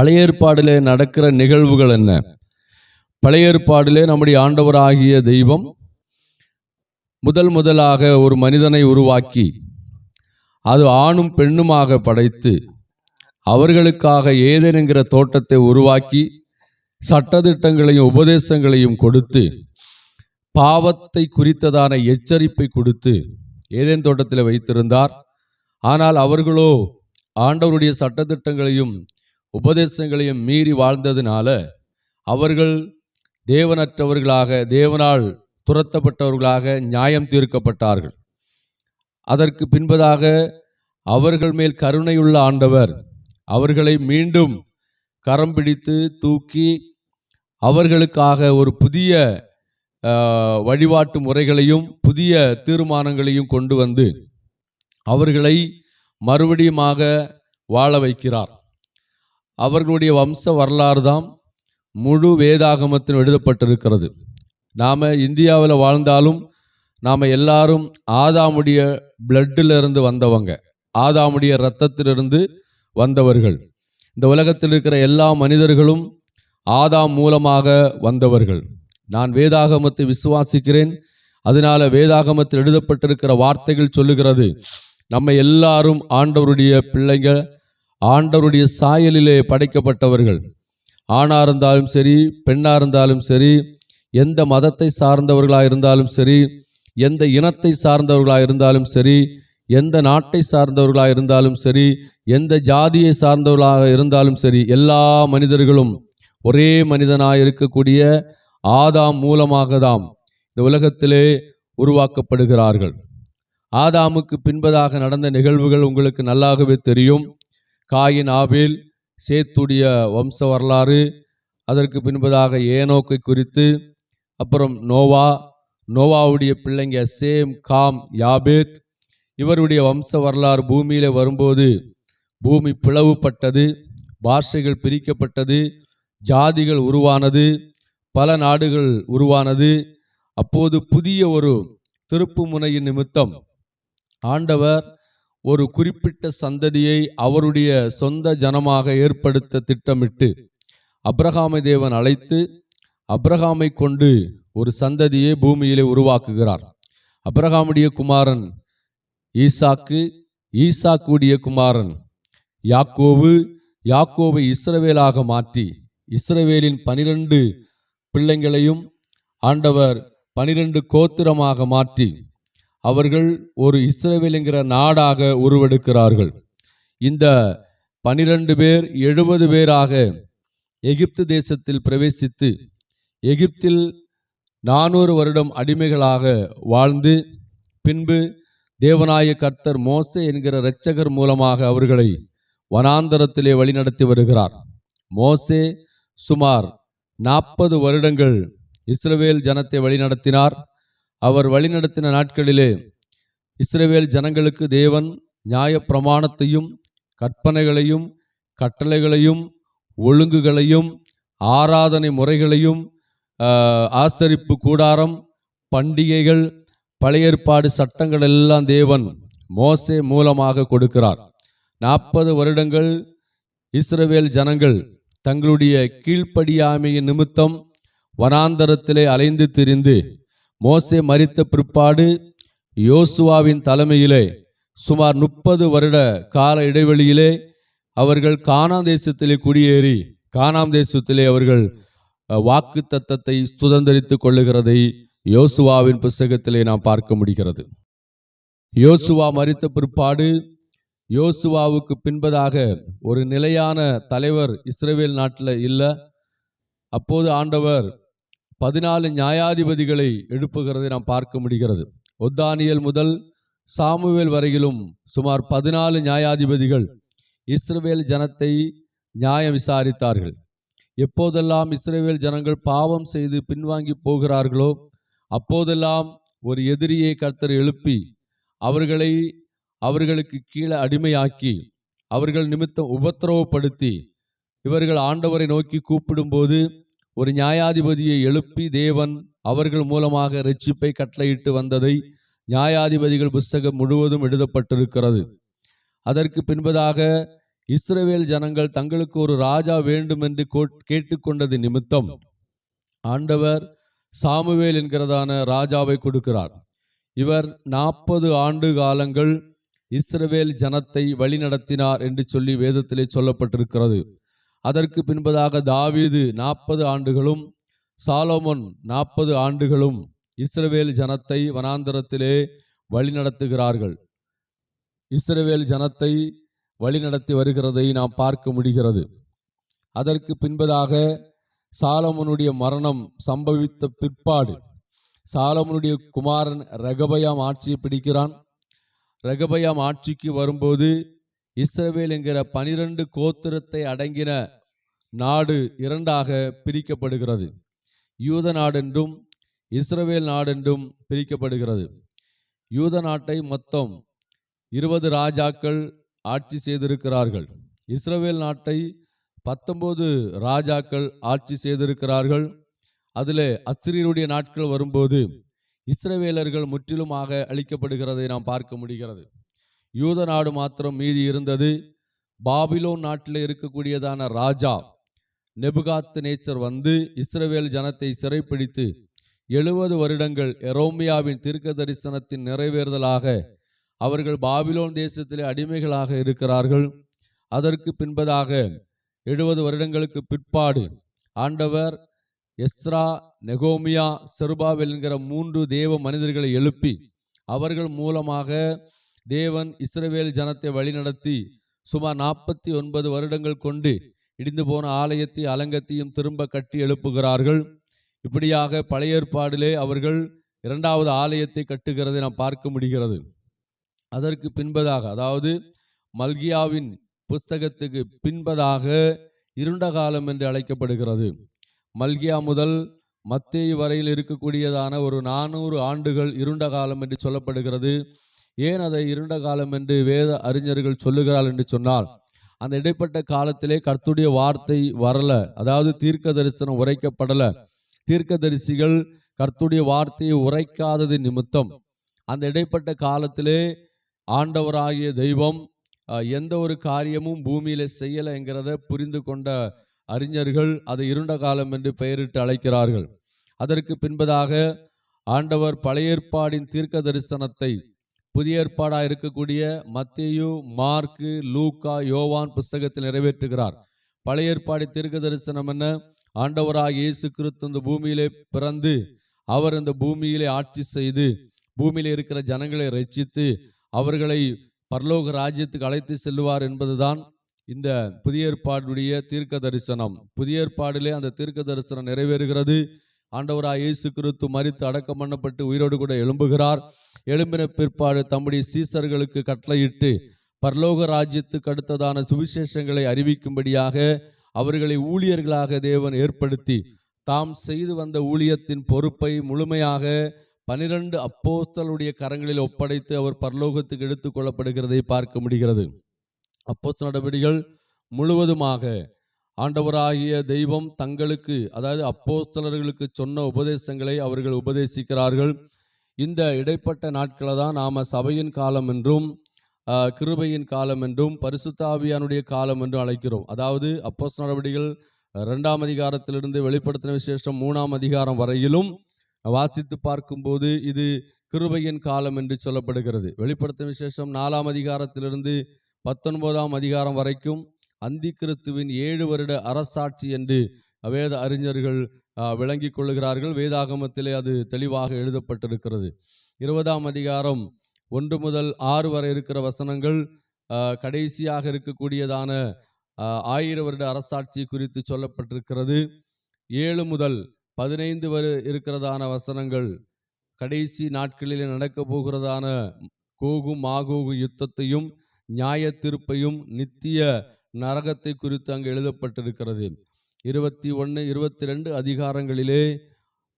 பழைய ஏற்பாடிலே நடக்கிற நிகழ்வுகள் என்ன? பழைய ஏற்பாடிலே நம்முடைய ஆண்டவராகிய தெய்வம் முதல் முதலாக ஒரு மனிதனை உருவாக்கி அது ஆணும் பெண்ணுமாக படைத்து அவர்களுக்காக ஏதேனுங்கிற தோட்டத்தை உருவாக்கி சட்டதிட்டங்களையும் உபதேசங்களையும் கொடுத்து பாவத்தை குறித்ததான எச்சரிப்பை கொடுத்து ஏதேன் தோட்டத்தில் வைத்திருந்தார். ஆனால் அவர்களோ ஆண்டவருடைய சட்டத்திட்டங்களையும் உபதேசங்களையும் மீறி வாழ்ந்ததினால அவர்கள் தேவனற்றவர்களாக தேவனால் துரத்தப்பட்டவர்களாக நியாயம் தீர்க்கப்பட்டார்கள். அதற்கு பின்பதாக அவர்கள் மேல் கருணையுள்ள ஆண்டவர் அவர்களை மீண்டும் கரம் பிடித்து தூக்கி அவர்களுக்காக ஒரு புதிய வழிபாட்டு முறைகளையும் புதிய தீர்மானங்களையும் கொண்டு வந்து அவர்களை மறுபடியுமாக வாழ வைக்கிறார். அவர்களுடைய வம்ச வரலாறு தான் முழு வேதாகமத்தில் எழுதப்பட்டிருக்கிறது. நாம் இந்தியாவில் வாழ்ந்தாலும் நாம் எல்லாரும் ஆதாமுடைய பிளட்டிலிருந்து வந்தவங்க ஆதாமுடைய இரத்தத்திலிருந்து வந்தவர்கள். இந்த உலகத்தில் இருக்கிற எல்லா மனிதர்களும் ஆதாம் மூலமாக வந்தவர்கள். நான் வேதாகமத்தை விசுவாசிக்கிறேன். அதனால வேதாகமத்தில் எழுதப்பட்டிருக்கிற வார்த்தைகள் சொல்லுகிறது நம்ம எல்லாரும் ஆண்டவருடைய பிள்ளைங்க ஆண்டவருடைய சாயலிலே படைக்கப்பட்டவர்கள். ஆணாக இருந்தாலும் சரி பெண்ணாக இருந்தாலும் சரி எந்த மதத்தை சார்ந்தவர்களாக இருந்தாலும் சரி எந்த இனத்தை சார்ந்தவர்களாக இருந்தாலும் சரி எந்த நாட்டை சார்ந்தவர்களாக இருந்தாலும் சரி எந்த ஜாதியை சார்ந்தவர்களாக இருந்தாலும் சரி எல்லா மனிதர்களும் ஒரே மனிதனாக இருக்கக்கூடிய ஆதாம் மூலமாக தாம் இந்த உலகத்திலே உருவாக்கப்படுகிறார்கள். ஆதாமுக்கு பின்பதாக நடந்த நிகழ்வுகள் உங்களுக்கு நல்லாகவே தெரியும். காயின் ஆபில் சேத்துடைய வம்ச வரலாறு அதற்கு பின்பதாக ஏனோக்கை குறித்து அப்புறம் நோவா நோவாவுடைய பிள்ளைங்க சேம் காம் யாபேத் இவருடைய வம்ச வரலாறு பூமியில் வரும்போது பூமி பிளவுபட்டது பாஷைகள் பிரிக்கப்பட்டது ஜாதிகள் உருவானது பல நாடுகள் உருவானது அப்போது புதிய ஒரு திருப்பு முனையின் நிமித்தம் ஆண்டவர் ஒரு குறிப்பிட்ட சந்ததியை அவருடைய சொந்த ஜனமாக ஏற்படுத்த திட்டமிட்டு அப்ரஹாமை தேவன் அழைத்து அப்ரஹாமை கொண்டு ஒரு சந்ததியை பூமியிலே உருவாக்குகிறார். அப்ரஹாமுடைய குமாரன் ஈசாக்கு ஈசாக்குடைய குமாரன் யாக்கோவு யாக்கோவை இஸ்ரவேலாக மாற்றி இஸ்ரவேலின் பனிரெண்டு பிள்ளைங்களையும் ஆண்டவர் பனிரெண்டு கோத்திரமாக மாற்றி அவர்கள் ஒரு இஸ்ரவேல் என்கிற நாடாக உருவெடுக்கிறார்கள். இந்த பனிரெண்டு பேர் எழுபது பேராக எகிப்து தேசத்தில் பிரவேசித்து எகிப்தில் நானூறு வருடம் அடிமைகளாக வாழ்ந்து பின்பு தேவநாய கர்த்தர் மோசே என்கிற இரட்சகர் மூலமாக அவர்களை வனாந்தரத்திலே வழிநடத்தி வருகிறார். மோசே சுமார் நாற்பது வருடங்கள் இஸ்ரவேல் ஜனத்தை வழிநடத்தினார். அவர் வழிநடத்தின நாட்களிலே இஸ்ரவேல் ஜனங்களுக்கு தேவன் நியாய பிரமாணத்தையும் கற்பனைகளையும் கட்டளைகளையும் ஒழுங்குகளையும் ஆராதனை முறைகளையும் ஆசரிப்பு கூடாரம் பண்டிகைகள் பழைய ஏற்பாடு சட்டங்கள் எல்லாம் தேவன் மோசே மூலமாக கொடுக்கிறார். நாற்பது வருடங்கள் இஸ்ரவேல் ஜனங்கள் தங்களுடைய கீழ்ப்படியாமையின் நிமித்தம் வனாந்தரத்திலே அலைந்து திரிந்து மோசே மறித்த பிற்பாடு யோசுவாவின் தலைமையிலே சுமார் முப்பது வருட கால இடைவெளியிலே அவர்கள் காணாம் தேசத்திலே குடியேறி காணாம் தேசத்திலே அவர்கள் வாக்கு தத்தத்தை சுதந்திரித்து கொள்ளுகிறதை யோசுவாவின் புஸ்தகத்திலே நாம் பார்க்க முடிகிறது. யோசுவா மறித்த பிற்பாடு யோசுவாவுக்கு பின்பதாக ஒரு நிலையான தலைவர் இஸ்ரேவேல் நாட்டில் இல்லை. அப்போது ஆண்டவர் பதினாலு நியாயாதிபதிகளை எழுப்புகிறதை நாம் பார்க்க முடிகிறது. ஒத்தானியல் முதல் சாமுவேல் வரையிலும் சுமார் பதினாலு நியாயாதிபதிகள் இஸ்ரவேல் ஜனத்தை நியாயம் விசாரித்தார்கள். எப்போதெல்லாம் இஸ்ரேவேல் ஜனங்கள் பாவம் செய்து பின்வாங்கி போகிறார்களோ அப்போதெல்லாம் ஒரு எதிரியை கர்த்தர் எழுப்பி அவர்களை அவர்களுக்கு கீழே அடிமையாக்கி அவர்கள் நிமித்தம் உபத்திரவப்படுத்தி இவர்கள் ஆண்டவரை நோக்கி கூப்பிடும்போது ஒரு நியாயாதிபதியை எழுப்பி தேவன் அவர்கள் மூலமாக ரட்சிப்பை கட்டளையிட்டு வந்ததை நியாயாதிபதிகள் புஸ்தகம் முழுவதும் எழுதப்பட்டிருக்கிறது. அதற்கு பின்பதாக இஸ்ரவேல் ஜனங்கள் தங்களுக்கு ஒரு ராஜா வேண்டும் என்று கேட்டுக்கொண்டது நிமித்தம் ஆண்டவர் சாமுவேல் என்கிறதான ராஜாவை கொடுக்கிறார். இவர் நாற்பது ஆண்டு காலங்கள் இஸ்ரவேல் ஜனத்தை வழிநடத்தினார் என்று சொல்லி வேதத்திலே சொல்லப்பட்டிருக்கிறது. அதற்கு பின்பதாக தாவீது நாற்பது ஆண்டுகளும் சாலோமோன் நாற்பது ஆண்டுகளும் இஸ்ரவேல் ஜனத்தை வனாந்தரத்திலே வழிநடத்துகிறார்கள். இஸ்ரவேல் ஜனத்தை வழிநடத்தி வருகிறதை நாம் பார்க்க முடிகிறது. அதற்கு பின்பதாக சாலமனுடைய மரணம் சம்பவித்த பிற்பாடு சாலமனுடைய குமாரன் ரெகபயாம் ஆட்சியை பிடிக்கிறான். ரெகபயாம் ஆட்சிக்கு வரும்போது இஸ்ரவேல் என்கிற பனிரெண்டு கோத்திரத்தை அடங்கின நாடு இரண்டாக பிரிக்கப்படுகிறது. யூத நாடென்றும் இஸ்ரவேல் நாடென்றும் பிரிக்கப்படுகிறது. யூத நாட்டை மொத்தம் இருபது ராஜாக்கள் ஆட்சி செய்திருக்கிறார்கள். இஸ்ரவேல் நாட்டை பத்தொன்பது ராஜாக்கள் ஆட்சி செய்திருக்கிறார்கள். அதிலே அஸ்திரியருடைய நாட்கள் வரும்போது இஸ்ரவேலர்கள் முற்றிலுமாக அழிக்கப்படுகிறதை நாம் பார்க்க முடிகிறது. யூத நாடு மாத்திரம் மீதி இருந்தது. பாபிலோன் நாட்டில் இருக்கக்கூடியதான ராஜா நெபுகாத்து நேச்சர் வந்து இஸ்ரவேல் ஜனத்தை சிறைப்பிடித்து எழுபது வருடங்கள் எரோமியாவின் தீர்க்க தரிசனத்தின் நிறைவேறுதலாக அவர்கள் பாபிலோன் தேசத்திலே அடிமைகளாக இருக்கிறார்கள். அதற்கு பின்பதாக எழுபது வருடங்களுக்கு பிற்பாடு ஆண்டவர் எஸ்ரா நெகோமியா செருபாவெல் என்கிற மூன்று தேவ மனிதர்களை எழுப்பி அவர்கள் மூலமாக தேவன் இஸ்ரவேல் ஜனத்தை வழிநடத்தி சுமார் நாற்பத்தி ஒன்பது வருடங்கள் கொண்டு இடிந்து போன ஆலயத்தை அலங்கத்தையும் திரும்ப கட்டி எழுப்புகிறார்கள். இப்படியாக பழைய ஏற்பாடிலே அவர்கள் இரண்டாவது ஆலயத்தை கட்டுகிறதை நாம் பார்க்க முடிகிறது. அதற்கு பின்பதாக அதாவது மல்கியாவின் புஸ்தகத்துக்கு பின்பதாக இருண்ட காலம் என்று அழைக்கப்படுகிறது. மல்கியா முதல் மத்திய வரையில் இருக்கக்கூடியதான ஒரு நானூறு ஆண்டுகள் இருண்ட காலம் என்று சொல்லப்படுகிறது. ஏன் அதை இருண்ட காலம் என்று வேத அறிஞர்கள் சொல்லுகிறாள் என்று சொன்னால் அந்த இடைப்பட்ட காலத்திலே கர்த்துடைய வார்த்தை வரல. அதாவது தீர்க்க தரிசனம் உரைக்கப்படல. தீர்க்கதரிசிகள் கர்த்துடைய வார்த்தையை உரைக்காதது நிமித்தம். அந்த இடைப்பட்ட காலத்திலே ஆண்டவராகிய தெய்வம் எந்த ஒரு காரியமும் பூமியில செய்யலைங்கிறத புரிந்து கொண்ட அறிஞர்கள் அதை இருண்ட காலம் என்று பெயரிட்டு அழைக்கிறார்கள். அதற்கு பின்பதாக ஆண்டவர் பழைய ஏற்பாடின் தீர்க்க தரிசனத்தை புதிய ஏற்பாடாக இருக்கக்கூடிய மத்தியு மார்க்கு லூக்கா யோவான் புஸ்தகத்தில் நிறைவேற்றுகிறார். பழைய ஏற்பாடு தீர்க்க தரிசனம் என்ன? ஆண்டவராக இயேசு கிறிஸ்து இந்த பூமியிலே பிறந்து அவர் இந்த பூமியிலே ஆட்சி செய்து பூமியில இருக்கிற ஜனங்களை ரசித்து அவர்களை பரலோக ராஜ்யத்துக்கு அழைத்து செல்லுவார் என்பதுதான் இந்த புதிய ஏற்பாடுடைய தீர்க்க தரிசனம். புதிய ஏற்பாடிலே அந்த தீர்க்க தரிசனம் நிறைவேறுகிறது. ஆண்டவராக இயேசு கிறிஸ்து மறித்து அடக்கம் பண்ணப்பட்டு உயிரோடு கூட எழும்புகிறார். எழும்பின பிற்பாடு தம்முடைய சீசர்களுக்கு கட்டளையிட்டு பரலோக ராஜ்யத்துக்கு அடுத்ததான சுவிசேஷங்களை அறிவிக்கும்படியாக அவர்களை ஊழியர்களாக தேவன் ஏற்படுத்தி தாம் செய்து வந்த ஊழியத்தின் பொறுப்பை முழுமையாக பனிரெண்டு அப்போஸ்தலுடைய கரங்களில் ஒப்படைத்து அவர் பரலோகத்துக்கு எடுத்துக்கொள்ளப்படுகிறதை பார்க்க முடிகிறது. அப்போஸ்த நடவடிக்கைகள் முழுவதுமாக ஆண்டவராகிய தெய்வம் தங்களுக்கு அதாவது அப்போஸ்தலர்களுக்கு சொன்ன உபதேசங்களை அவர்கள் உபதேசிக்கிறார்கள். இந்த இடைப்பட்ட நாட்களை தான் நாம் சபையின் காலம் என்றும் கிருபையின் காலம் என்றும் பரிசுத்தாவியானுடைய காலம் என்றும் அழைக்கிறோம். அதாவது அப்போஸ் நடவடிக்கைகள் ரெண்டாம் அதிகாரத்திலிருந்து வெளிப்படுத்தின விசேஷம் மூணாம் அதிகாரம் வரையிலும் வாசித்து பார்க்கும்போது இது கிருபையின் காலம் என்று சொல்லப்படுகிறது. வெளிப்படுத்தின விசேஷம் நாலாம் அதிகாரத்திலிருந்து பத்தொன்பதாம் அதிகாரம் வரைக்கும் அந்தி கிறிஸ்துவின் ஏழு வருட அரசாட்சி என்று வேத அறிஞர்கள் விளங்கிக் கொள்ளுகிறார்கள். வேதாகமத்திலே அது தெளிவாக எழுதப்பட்டிருக்கிறது. இருபதாம் அதிகாரம் ஒன்று முதல் ஆறு வரை இருக்கிற வசனங்கள் கடைசியாக இருக்கக்கூடியதான ஆயிரம் ஆயிர வருட அரசாட்சி குறித்து சொல்லப்பட்டிருக்கிறது. ஏழு முதல் பதினைந்து வரை இருக்கிறதான வசனங்கள் கடைசி நாட்களிலே நடக்க போகிறதான கோகும் மாகோகு யுத்தத்தையும் நியாய தீர்ப்பையும் நித்திய நரகத்தை குறித்து அங்கு எழுதப்பட்டிருக்கிறது. இருபத்தி ஒன்று இருபத்தி ரெண்டு அதிகாரங்களிலே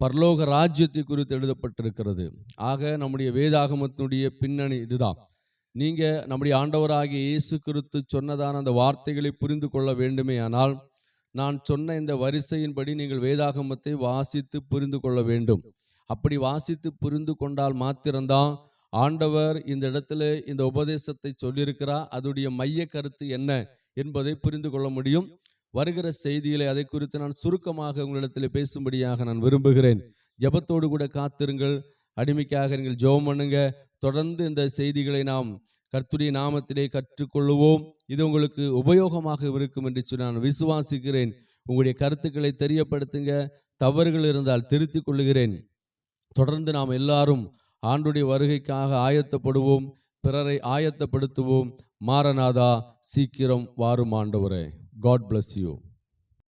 பரலோக ராஜ்யத்தை குறித்து எழுதப்பட்டிருக்கிறது. ஆக நம்முடைய வேதாகமத்தினுடைய பின்னணி இதுதான். நீங்க நம்முடைய ஆண்டவராகிய இயேசு கிறிஸ்து சொன்னதான அந்த வார்த்தைகளை புரிந்து கொள்ள வேண்டுமே ஆனால் நான் சொன்ன இந்த வரிசையின்படி நீங்கள் வேதாகமத்தை வாசித்து புரிந்து கொள்ள வேண்டும். அப்படி வாசித்து புரிந்து கொண்டால் மாத்திரம்தான் ஆண்டவர் இந்த இடத்துல இந்த உபதேசத்தை சொல்லியிருக்கிறார். அதோடைய மைய கருத்து என்ன? என்பதை புரிந்து கொள்ள முடியும். வருகிற செய்தியிலே அதை குறித்து நான் சுருக்கமாக உங்களிடத்தில் பேசும்படியாக நான் விரும்புகிறேன். ஜெபத்தோடு கூட காத்திருங்கள். அடிமைக்காக நீங்கள் ஜெபம் பண்ணுங்க. தொடர்ந்து இந்த செய்திகளை நாம் கர்த்துடைய நாமத்திலே கற்றுக்கொள்ளுவோம். இது உங்களுக்கு உபயோகமாக இருக்கும் என்று சொல்லி நான் விசுவாசிக்கிறேன். உங்களுடைய கருத்துக்களை தெரியப்படுத்துங்க. தவறுகள் இருந்தால் திருத்திக் கொள்ளுகிறேன். தொடர்ந்து நாம் எல்லாரும் ஆண்டுடைய வருகைக்காக ஆயத்தப்படுவோம். பிறரை ஆயத்தப்படுத்துவோம். மாரநாதா சீக்கிரம் வாரும் ஆண்டவரே காட் பிளஸ் யூ